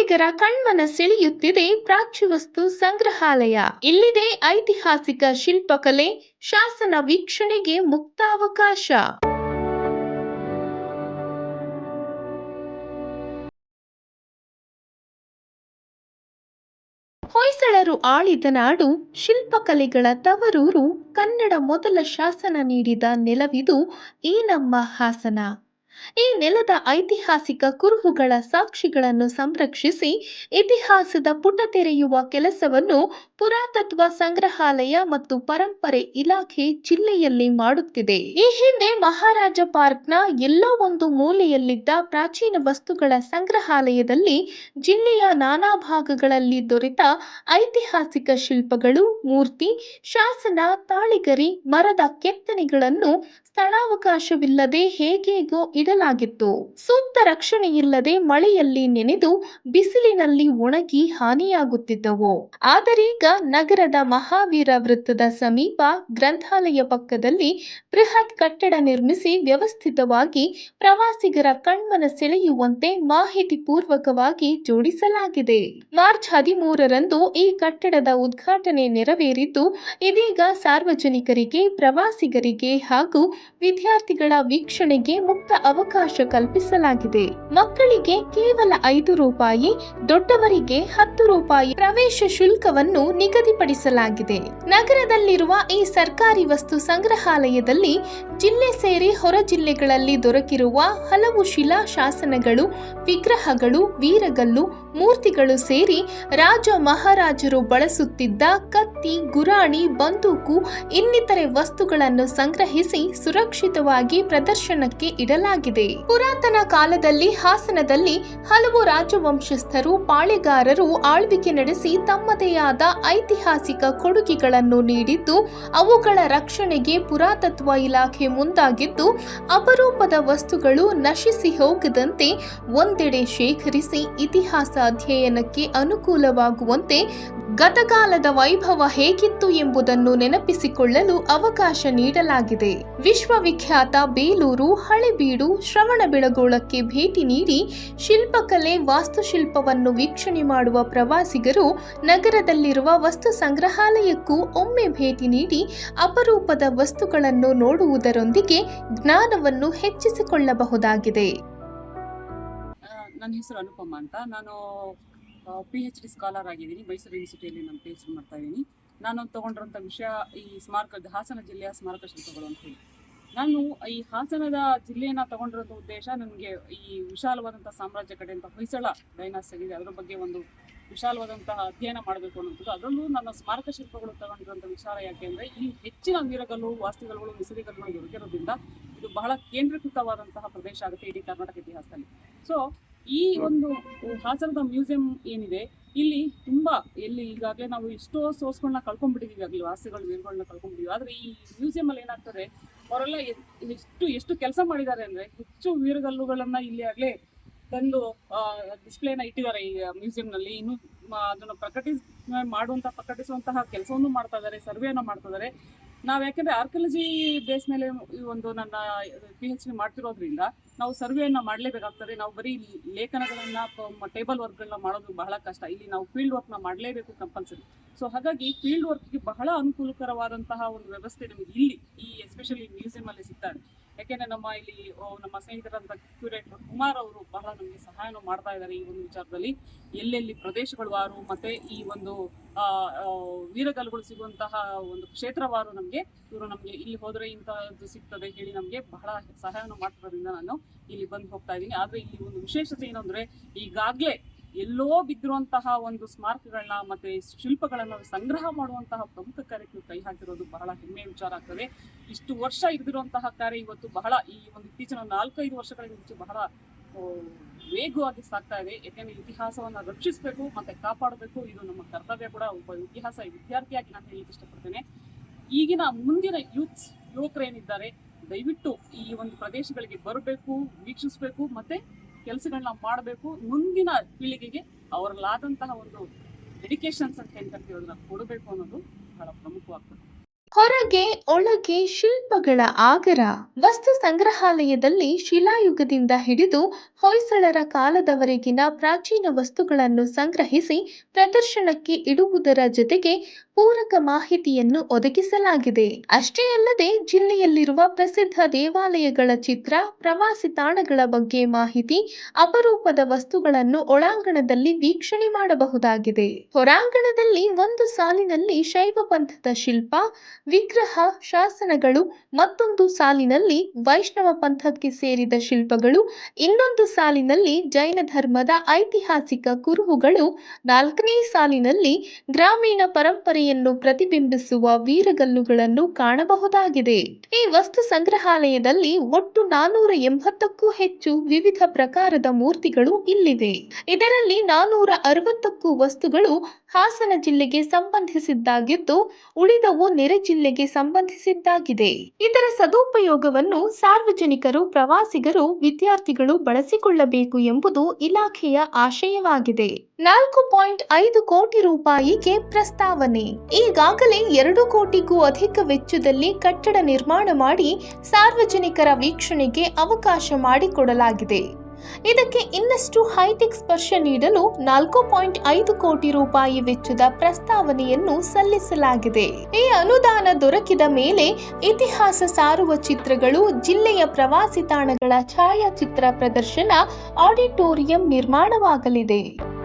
ಪ್ರವಾಸಿಗರ ಕಣ್ಮನ ಸೆಳೆಯುತ್ತಿದೆ ಪ್ರಾಚ್ಯವಸ್ತು ಸಂಗ್ರಹಾಲಯ. ಇಲ್ಲಿದೆ ಐತಿಹಾಸಿಕ ಶಿಲ್ಪಕಲೆ, ಶಾಸನ ವೀಕ್ಷಣೆಗೆ ಮುಕ್ತಾವಕಾಶ. ಹೊಯ್ಸಳರು ಆಳಿದ ನಾಡು ಶಿಲ್ಪಕಲೆಗಳ ತವರೂರು ಕನ್ನಡ ಮೊದಲ ಶಾಸನ ನೀಡಿದ ನೆಲವಿದು ಈ ನಮ್ಮ ಹಾಸನ. ಈ ನೆಲದ ಐತಿಹಾಸಿಕ ಕುರುಹುಗಳ ಸಾಕ್ಷಿಗಳನ್ನು ಸಂರಕ್ಷಿಸಿ ಇತಿಹಾಸದ ಪುಟ ತೆರೆಯುವ ಕೆಲಸವನ್ನು ಪುರಾತತ್ವ ಸಂಗ್ರಹಾಲಯ ಮತ್ತು ಪರಂಪರೆ ಇಲಾಖೆ ಜಿಲ್ಲೆಯಲ್ಲಿ ಮಾಡುತ್ತಿದೆ. ಈ ಹಿಂದೆ ಮಹಾರಾಜ ಪಾರ್ಕ್ನ ಎಲ್ಲೋ ಒಂದು ಮೂಲೆಯಲ್ಲಿದ್ದ ಪ್ರಾಚೀನ ವಸ್ತುಗಳ ಸಂಗ್ರಹಾಲಯದಲ್ಲಿ ಜಿಲ್ಲೆಯ ನಾನಾ ಭಾಗಗಳಲ್ಲಿ ದೊರೆತ ಐತಿಹಾಸಿಕ ಶಿಲ್ಪಗಳು, ಮೂರ್ತಿ, ಶಾಸನ, ತಾಳಿಗರಿ, ಮರದ ಕೆತ್ತನೆಗಳನ್ನು ಸ್ಥಳಾವಕಾಶವಿಲ್ಲದೆ ಹೇಗೇಗೋ ಇಡಲಾಗಿತ್ತು. ಸೂಕ್ತ ರಕ್ಷಣೆಯಿಲ್ಲದೆ ಮಳೆಯಲ್ಲಿ ನೆನೆದು ಬಿಸಿಲಿನಲ್ಲಿ ಒಣಗಿ ಹಾನಿಯಾಗುತ್ತಿದ್ದವು. ಆದರೀಗ ನಗರದ ಮಹಾವೀರ ವೃತ್ತದ ಸಮೀಪ ಗ್ರಂಥಾಲಯ ಪಕ್ಕದಲ್ಲಿ ಬೃಹತ್ ಕಟ್ಟಡ ನಿರ್ಮಿಸಿ ವ್ಯವಸ್ಥಿತವಾಗಿ ಪ್ರವಾಸಿಗರ ಕಣ್ಮನ ಸೆಳೆಯುವಂತೆ ಮಾಹಿತಿ ಪೂರ್ವಕವಾಗಿ ಜೋಡಿಸಲಾಗಿದೆ. ಮಾರ್ಚ್ ಹದಿಮೂರರಂದು ಈ ಕಟ್ಟಡದ ಉದ್ಘಾಟನೆ ನೆರವೇರಿದ್ದು, ಇದೀಗ ಸಾರ್ವಜನಿಕರಿಗೆ, ಪ್ರವಾಸಿಗರಿಗೆ ಹಾಗೂ ವಿದ್ಯಾರ್ಥಿಗಳ ವೀಕ್ಷಣೆಗೆ ಮುಕ್ತ ಅವಕಾಶ ಕಲ್ಪಿಸಲಾಗಿದೆ. ಮಕ್ಕಳಿಗೆ ಕೇವಲ ಐದು ರೂಪಾಯಿ, ದೊಡ್ಡವರಿಗೆ ಹತ್ತು ರೂಪಾಯಿ ಪ್ರವೇಶ ಶುಲ್ಕವನ್ನು ನಿಗದಿಪಡಿಸಲಾಗಿದೆ. ನಗರದಲ್ಲಿರುವ ಈ ಸರ್ಕಾರಿ ವಸ್ತು ಸಂಗ್ರಹಾಲಯದಲ್ಲಿ ಜಿಲ್ಲೆ ಸೇರಿ ಹೊರ ಜಿಲ್ಲೆಗಳಲ್ಲಿ ದೊರಕಿರುವ ಹಲವು ಶಿಲಾ ಶಾಸನಗಳು, ವಿಗ್ರಹಗಳು, ವೀರಗಲ್ಲು, ಮೂರ್ತಿಗಳು ಸೇರಿ ರಾಜ ಮಹಾರಾಜರು ಬಳಸುತ್ತಿದ್ದ ಕತ್ತಿ, ಗುರಾಣಿ, ಬಂದೂಕು ಇನ್ನಿತರೆ ವಸ್ತುಗಳನ್ನು ಸಂಗ್ರಹಿಸಿ ಸುರಕ್ಷಿತವಾಗಿ ಪ್ರದರ್ಶನಕ್ಕೆ ಇಡಲಾಗಿದೆ. ಪುರಾತನ ಕಾಲದಲ್ಲಿ ಹಾಸನದಲ್ಲಿ ಹಲವು ರಾಜವಂಶಸ್ಥರು, ಪಾಳೆಗಾರರು ಆಳ್ವಿಕೆ ನಡೆಸಿ ತಮ್ಮದೇ ಆದ ಐತಿಹಾಸಿಕ ಕೊಡುಗೆಗಳನ್ನು ನೀಡಿದ್ದು, ಅವುಗಳ ರಕ್ಷಣೆಗೆ ಪುರಾತತ್ವ ಇಲಾಖೆ ಮುಂದಾಗಿದ್ದು, ಅಪರೂಪದ ವಸ್ತುಗಳು ನಶಿಸಿ ಹೋಗದಂತೆ ಒಂದೆಡೆ ಶೇಖರಿಸಿ ಇತಿಹಾಸ ಅಧ್ಯಯನಕ್ಕೆ ಅನುಕೂಲವಾಗುವಂತೆ ಗತಕಾಲದ ವೈಭವ ಹೇಗಿತ್ತು ಎಂಬುದನ್ನು ನೆನಪಿಸಿಕೊಳ್ಳಲು ಅವಕಾಶ ನೀಡಲಾಗಿದೆ. ವಿಶ್ವವಿಖ್ಯಾತ ಬೇಲೂರು ಹಳೆಬೀಡು ಶ್ರವಣಬೆಳಗೊಳಕ್ಕೆ ಭೇಟಿ ನೀಡಿ ಶಿಲ್ಪಕಲೆ, ವಾಸ್ತುಶಿಲ್ಪವನ್ನು ವೀಕ್ಷಣೆ ಮಾಡುವ ಪ್ರವಾಸಿಗರು ನಗರದಲ್ಲಿರುವ ವಸ್ತು ಸಂಗ್ರಹಾಲಯಕ್ಕೂ ಒಮ್ಮೆ ಭೇಟಿ ನೀಡಿ ಅಪರೂಪದ ವಸ್ತುಗಳನ್ನು ನೋಡುವುದರೊಂದಿಗೆ ಜ್ಞಾನವನ್ನು ಹೆಚ್ಚಿಸಿಕೊಳ್ಳಬಹುದಾಗಿದೆ. ನನ್ನ ಹೆಸರು ಅನುಪಮ ಅಂತ. ನಾನು ಪಿ ಎಚ್ ಡಿ ಸ್ಕಾಲರ್ ಆಗಿದ್ದೀನಿ. ಮೈಸೂರು ಯೂನಿವರ್ಸಿಟಿಯಲ್ಲಿ ನಾನು ಪಿ ಎಚ್ ಡಿ ಮಾಡ್ತಾ ಇದ್ದೀನಿ. ನಾನು ತಗೊಂಡಿರುವಂಥ ವಿಷಯ ಈ ಸ್ಮಾರಕ ಹಾಸನ ಜಿಲ್ಲೆಯ ಸ್ಮಾರಕ ಶಿಲ್ಪಗಳು ಅಂತ ಹೇಳಿ. ನಾನು ಈ ಹಾಸನದ ಜಿಲ್ಲೆಯನ್ನು ತಗೊಂಡಿರುವಂಥ ಉದ್ದೇಶ ನನಗೆ ಈ ವಿಶಾಲವಾದಂಥ ಸಾಮ್ರಾಜ್ಯ ಕಡೆ ಅಂತ ಹೊಯ್ಸಳ ಡೈನಾಸ್ ಆಗಿದೆ. ಅದರ ಬಗ್ಗೆ ಒಂದು ವಿಶಾಲವಾದಂತಹ ಅಧ್ಯಯನ ಮಾಡಬೇಕು ಅನ್ನೋದು ಅದರಲ್ಲೂ ನನ್ನ ಸ್ಮಾರಕ ಶಿಲ್ಪಗಳು ತಗೊಂಡಿರುವಂಥ ವಿಚಾರ ಯಾಕೆ ಅಂದರೆ ಇಲ್ಲಿ ಹೆಚ್ಚಿನ ವೀರಗಲ್ಲು ವಾಸ್ತುಗಲ್ಗಳು ವಿಸರಿಗಲ್ಲುಗಳು ದೊರಕಿರೋದ್ರಿಂದ ಇದು ಬಹಳ ಕೇಂದ್ರೀಕೃತವಾದಂತಹ ಪ್ರದೇಶ ಆಗುತ್ತೆ ಇಡೀ ಕರ್ನಾಟಕ ಇತಿಹಾಸದಲ್ಲಿ. ಸೊ ಈ ಒಂದು ಹಾಸನದ ಮ್ಯೂಸಿಯಂ ಏನಿದೆ, ಇಲ್ಲಿ ತುಂಬಾ ಎಲ್ಲಿ ಈಗಾಗಲೇ ನಾವು ಎಷ್ಟೋ ಸೋರ್ಸ್ಗಳನ್ನ ಕಳ್ಕೊಂಡ್ಬಿಟ್ಟಿದೀವಿ ಆಗಲಿ ವಾಸಿಗಳು ವೀರ್ಗಳನ್ನ ಕಳ್ಕೊಂಡ್ಬಿಟ್ಟಿವಿ ಆದ್ರೆ ಈ ಮ್ಯೂಸಿಯಂ ಅಲ್ಲಿ ಏನಾಗ್ತದೆ, ಅವರೆಲ್ಲ ಎಷ್ಟು ಎಷ್ಟು ಕೆಲಸ ಮಾಡಿದ್ದಾರೆ ಅಂದ್ರೆ ಹೆಚ್ಚು ವೀರಗಲ್ಲುಗಳನ್ನ ಇಲ್ಲಿ ಆಗ್ಲೇ ತಂದು ಡಿಸ್ಪ್ಲೇನ ಇಟ್ಟಿದ್ದಾರೆ ಈ ಮ್ಯೂಸಿಯಂನಲ್ಲಿ ಇನ್ನು ಅದನ್ನು ಪ್ರಕಟಿಸ್, ಮಾಡುವಂತ, ಪ್ರಕಟಿಸುವಂತಹ ಕೆಲಸವನ್ನು ಮಾಡ್ತಾ ಇದ್ದಾರೆ, ಸರ್ವೆಯನ್ನು ಮಾಡ್ತಾ ಇದ್ದಾರೆ. ನಾವು ಯಾಕೆಂದರೆ ಆರ್ಕಿಯಾಲಜಿ ಬೇಸ್ ಮೇಲೆ ಈ ಒಂದು ನನ್ನ ಪಿ ಎಚ್ ಡಿ ಮಾಡ್ತಿರೋದ್ರಿಂದ ನಾವು ಸರ್ವೆಯನ್ನು ಮಾಡಲೇಬೇಕಾಗ್ತದೆ. ನಾವು ಬರೀ ಲೇಖನಗಳನ್ನ ಟೇಬಲ್ ವರ್ಕ್ಗಳನ್ನ ಮಾಡೋದು ಬಹಳ ಕಷ್ಟ. ಇಲ್ಲಿ ನಾವು ಫೀಲ್ಡ್ ವರ್ಕ್ನ ಮಾಡಲೇಬೇಕು ಕಂಪಲ್ಸರಿ ಸೊ ಹಾಗಾಗಿ ಫೀಲ್ಡ್ ವರ್ಕ್ಗೆ ಬಹಳ ಅನುಕೂಲಕರವಾದಂತಹ ಒಂದು ವ್ಯವಸ್ಥೆ ನಮಗೆ ಇಲ್ಲಿ, ಈ ಎಸ್ಪೆಷಲಿ ಮ್ಯೂಸಿಯಂ ಅಲ್ಲಿ ಸಿಗ್ತಾರೆ ಯಾಕೆಂದ್ರೆ ನಮ್ಮ ಇಲ್ಲಿ ನಮ್ಮ ಸ್ನೇಹಿತರಂತ ಕ್ಯೂರೇಟರ್ ಕುಮಾರ್ ಅವರು ಬಹಳ ನಮಗೆ ಸಹಾಯನೂ ಮಾಡ್ತಾ ಇದ್ದಾರೆ ಈ ಒಂದು ವಿಚಾರದಲ್ಲಿ. ಎಲ್ಲೆಲ್ಲಿ ಪ್ರದೇಶಗಳು ವಾರು, ಮತ್ತೆ ಈ ಒಂದು ವೀರಗಲ್ಲುಗಳು ಸಿಗುವಂತಹ ಒಂದು ಕ್ಷೇತ್ರವಾರು ನಮಗೆ, ಇವರು ನಮಗೆ ಇಲ್ಲಿ ಹೋದ್ರೆ ಇಂತಹದ್ದು ಸಿಗ್ತದೆ ಹೇಳಿ ನಮಗೆ ಬಹಳ ಸಹಾಯವನ್ನು ಮಾಡ್ತಿರೋದ್ರಿಂದ ನಾನು ಇಲ್ಲಿ ಬಂದು ಹೋಗ್ತಾ ಇದ್ದೀನಿ. ಆದ್ರೆ ಇಲ್ಲಿ ಒಂದು ವಿಶೇಷತೆ ಏನಂದ್ರೆ ಈಗಾಗ್ಲೇ ಎಲ್ಲೋ ಬಿದ್ದಿರುವಂತಹ ಒಂದು ಸ್ಮಾರಕಗಳನ್ನ ಮತ್ತೆ ಶಿಲ್ಪಗಳನ್ನ ಸಂಗ್ರಹ ಮಾಡುವಂತಹ ಪ್ರಮುಖ ಕಾರ್ಯಕ್ಕೆ ಕೈ ಹಾಕಿರೋದು ಬಹಳ ಹೆಮ್ಮೆಯ ವಿಚಾರ ಆಗ್ತದೆ. ಇಷ್ಟು ವರ್ಷ ಇದ್ದಿರುವಂತಹ ಕಾರ್ಯ ಇವತ್ತು ಬಹಳ ಈ ಒಂದು ಇತ್ತೀಚಿನ ನಾಲ್ಕೈದು ವರ್ಷಗಳ ಮುಂಚೆ ಬಹಳ ವೇಗವಾಗಿ ಸಾಗ್ತಾ ಇದೆ. ಯಾಕೆಂದ್ರೆ ಇತಿಹಾಸವನ್ನ ರಕ್ಷಿಸಬೇಕು, ಮತ್ತೆ ಕಾಪಾಡಬೇಕು. ಇದು ನಮ್ಮ ಕರ್ತವ್ಯ ಕೂಡ. ಒಬ್ಬ ಇತಿಹಾಸ ವಿದ್ಯಾರ್ಥಿಯಾಗಿ ನಾನು ಹೇಳಲಿಕ್ಕೆ ಇಷ್ಟಪಡ್ತೇನೆ. ಈಗಿನ ಮುಂದಿನ ಯೂತ್ಸ್ ಯುವಕರೇನಿದ್ದಾರೆ ದಯವಿಟ್ಟು ಈ ಒಂದು ಪ್ರದೇಶಗಳಿಗೆ ಬರಬೇಕು, ವೀಕ್ಷಿಸಬೇಕು, ಮತ್ತೆ ಕೆಲಸಗಳನ್ನ ಮಾಡಬೇಕು. ಮುಂದಿನ ಪೀಳಿಗೆಗೆ ಅವರಲ್ಲಾದಂತಹ ಒಂದು ಡೆಡಿಕೇಶನ್ಸ್ ಅಂತ ಏನ್ ಅದನ್ನ ಕೊಡಬೇಕು ಅನ್ನೋದು ಬಹಳ ಪ್ರಮುಖವಾಗ್ತದೆ. ಹೊರಗೆ, ಒಳಗೆ ಶಿಲ್ಪಗಳ ಆಗರ, ವಸ್ತು ಸಂಗ್ರಹಾಲಯದಲ್ಲಿ ಶಿಲಾಯುಗದಿಂದ ಹಿಡಿದು ಹೊಯ್ಸಳರ ಕಾಲದವರೆಗಿನ ಪ್ರಾಚೀನ ವಸ್ತುಗಳನ್ನು ಸಂಗ್ರಹಿಸಿ ಪ್ರದರ್ಶನಕ್ಕೆ ಇಡುವುದರ ಜೊತೆಗೆ ಪೂರಕ ಮಾಹಿತಿಯನ್ನು ಒದಗಿಸಲಾಗಿದೆ. ಅಷ್ಟೇ ಅಲ್ಲದೆ ಜಿಲ್ಲೆಯಲ್ಲಿರುವ ಪ್ರಸಿದ್ಧ ದೇವಾಲಯಗಳ ಚಿತ್ರ, ಪ್ರವಾಸಿ ತಾಣಗಳ ಬಗ್ಗೆ ಮಾಹಿತಿ, ಅಪರೂಪದ ವಸ್ತುಗಳನ್ನು ಒಳಾಂಗಣದಲ್ಲಿ ವೀಕ್ಷಣೆ ಮಾಡಬಹುದಾಗಿದೆ. ಹೊರಾಂಗಣದಲ್ಲಿ ಒಂದು ಸಾಲಿನಲ್ಲಿ ಶೈವ ಪಂಥದ ಶಿಲ್ಪ, ವಿಗ್ರಹ, ಶಾಸನಗಳು, ಮತ್ತೊಂದು ಸಾಲಿನಲ್ಲಿ ವೈಷ್ಣವ ಪಂಥಕ್ಕೆ ಸೇರಿದ ಶಿಲ್ಪಗಳು, ಇನ್ನೊಂದು ಸಾಲಿನಲ್ಲಿ ಜೈನ ಧರ್ಮದ ಐತಿಹಾಸಿಕ ಕುರುಹುಗಳು ನಾಲ್ಕನೇ ಸಾಲಿನಲ್ಲಿ ಗ್ರಾಮೀಣ ಪರಂಪರೆಯನ್ನು ಪ್ರತಿಬಿಂಬಿಸುವ ವೀರಗಲ್ಲುಗಳನ್ನು ಕಾಣಬಹುದಾಗಿದೆ. ಈ ವಸ್ತು ಸಂಗ್ರಹಾಲಯದಲ್ಲಿ ಒಟ್ಟು ನಾನೂರ ಎಂಬತ್ತಕ್ಕೂ ಹೆಚ್ಚು ವಿವಿಧ ಪ್ರಕಾರದ ಮೂರ್ತಿಗಳು ಇಲ್ಲಿವೆ. ಇದರಲ್ಲಿ ನಾನೂರ ಅರವತ್ತಕ್ಕೂ ವಸ್ತುಗಳು ಹಾಸನ ಜಿಲ್ಲೆಗೆ ಸಂಬಂಧಿಸಿದ್ದಾಗಿದ್ದು, ಉಳಿದವು ನೆರೆ ಜಿಲ್ಲೆಗೆ ಸಂಬಂಧಿಸಿದ್ದಾಗಿದೆ. ಇದರ ಸದುಪಯೋಗವನ್ನು ಸಾರ್ವಜನಿಕರು, ಪ್ರವಾಸಿಗರು, ವಿದ್ಯಾರ್ಥಿಗಳು ಬಳಸಿಕೊಳ್ಳಬೇಕು ಎಂಬುದು ಇಲಾಖೆಯ ಆಶಯವಾಗಿದೆ. ನಾಲ್ಕು ಪಾಯಿಂಟ್ ಐದು ಕೋಟಿ ರೂಪಾಯಿಗೆ ಪ್ರಸ್ತಾವನೆ. ಈಗಾಗಲೇ ಎರಡು ಕೋಟಿಗೂ ಅಧಿಕ ವೆಚ್ಚದಲ್ಲಿ ಕಟ್ಟಡ ನಿರ್ಮಾಣ ಮಾಡಿ ಸಾರ್ವಜನಿಕರ ವೀಕ್ಷಣೆಗೆ ಅವಕಾಶ ಮಾಡಿಕೊಡಲಾಗಿದೆ. ಇದಕ್ಕೆ ಇನ್ನಷ್ಟು ಹೈಟೆಕ್ ಸ್ಪರ್ಶ ನೀಡಲು ನಾಲ್ಕು ಪಾಯಿಂಟ್ ಐದು ಕೋಟಿ ರೂಪಾಯಿ ವೆಚ್ಚದ ಪ್ರಸ್ತಾವನೆಯನ್ನು ಸಲ್ಲಿಸಲಾಗಿದೆ. ಈ ಅನುದಾನ ದೊರಕಿದ ಮೇಲೆ ಇತಿಹಾಸ ಸಾರುವ ಚಿತ್ರಗಳು, ಜಿಲ್ಲೆಯ ಪ್ರವಾಸಿ ತಾಣಗಳ ಛಾಯಾಚಿತ್ರ ಪ್ರದರ್ಶನ, ಆಡಿಟೋರಿಯಂ ನಿರ್ಮಾಣವಾಗಲಿದೆ.